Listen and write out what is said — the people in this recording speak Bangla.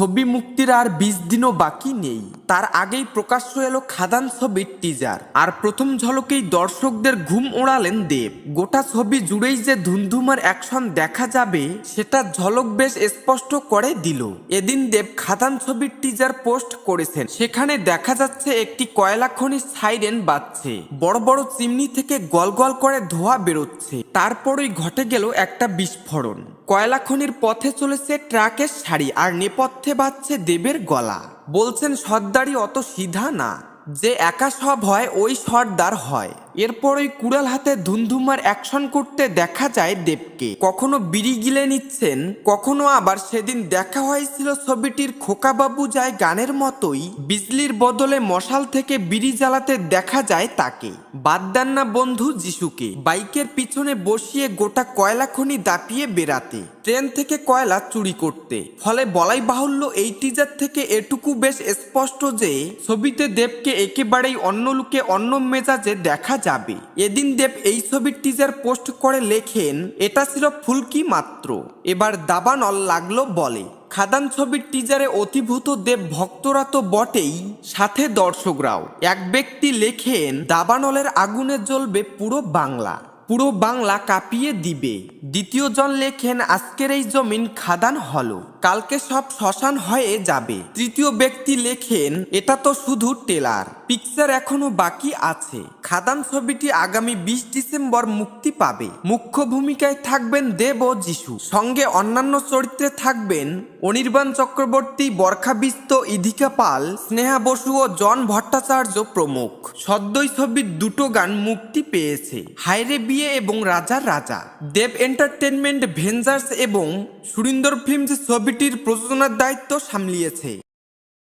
ছবি মুক্তির আর বিশ দিনও বাকি নেই। তার আগেই প্রকাশ্য এলো খাদান ছবির টিজার আর প্রথম ঝলকেই দর্শকদের ঘুম ওড়ালেন দেব। গোটা ছবি জুড়েই যে ধুমধুমার অ্যাকশন দেখা যাবে, সেটা ঝলক বেশ স্পষ্ট করে দিল। এদিন দেব খাদান ছবির টিজার পোস্ট করেছেন। সেখানে দেখা যাচ্ছে একটি কয়লা খনির সাইরেন বাজছে। বড় বড় চিমনি থেকে গল গল করে ধোঁয়া বেরোচ্ছে। তারপরই ঘটে গেল একটা বিস্ফোরণ। কয়লা খনির পথে চলেছে ট্রাকের সারি, আর নেপথ্যে বাজছে দেবের গলা। বলছেন সর্দারি অত সিধা না। যে একা সব হয়, ওই সর্দার হয়। এরপর ওই কুড়াল হাতে ধুমধুমার অ্যাকশন করতে দেখা যায় দেবকে। কখনো বিড়ি গিলে নিচ্ছেন, কখনো আবার সেদিন দেখা হয়েছিল ছবিটির খোকাবাবু যায় গানের মতোই বিজলির বদলে মশাল থেকে বিড়ি জ্বালাতে দেখা যায় তাকে। বাদ দেন না বন্ধু যিশুকে, বাইকের পিছনে বসিয়ে গোটা কয়লা খনি দাপিয়ে বেরাতে ট্রেন থেকে কয়লা চুরি করতে। ফলে বলাই বাহুল্য এই টিজার থেকে এটুকু বেশ স্পষ্ট যে, ছবিতে দেবকে একেবারেই অন্য লুকে অন্য মেজাজে দেখা যাবে। এদিন দেব এই ছবির টিজার পোস্ট করে লেখেন, এটা ছিল ফুলকি মাত্র। এবার দাবানল লাগল বলে। খাদান ছবির টিজারে অতিভূত দেব ভক্তরা তো বটেই, সাথে দর্শকরাও। এক ব্যক্তি লেখেন, দাবানলের আগুনে জ্বলবে পুরো বাংলা। পুরো বাংলা কাঁপিয়ে দিবে। দ্বিতীয় জন লেখেন, আজকের এই জমিন খাদান হলো। কালকে সব শ্মশান হয়ে যাবে। তৃতীয় ব্যক্তি লেখেন, এটা তো শুধু টেলার। পিকচার এখনও বাকি আছে। খাদান ছবিটি আগামী বিশ ডিসেম্বর মুক্তি পাবে। মুখ্য ভূমিকায় থাকবেন দেব ও যিশু। সঙ্গে অন্যান্য চরিত্রে থাকবেন অনির্বাণ চক্রবর্তী, বরখা বিস্ত, ইধিকা পাল, স্নেহা বসু ও জন ভট্টাচার্য প্রমুখ। সদ্যই ছবির দুটো গান মুক্তি পেয়েছে। হায়রে বিয়ে এবং রাজার রাজা। দেব এন্টারটেনমেন্ট ভেঞ্জার্স এবং সুরিন্দর ফিল্মস ছবিটির প্রযোজনার দায়িত্ব সামলিয়েছে।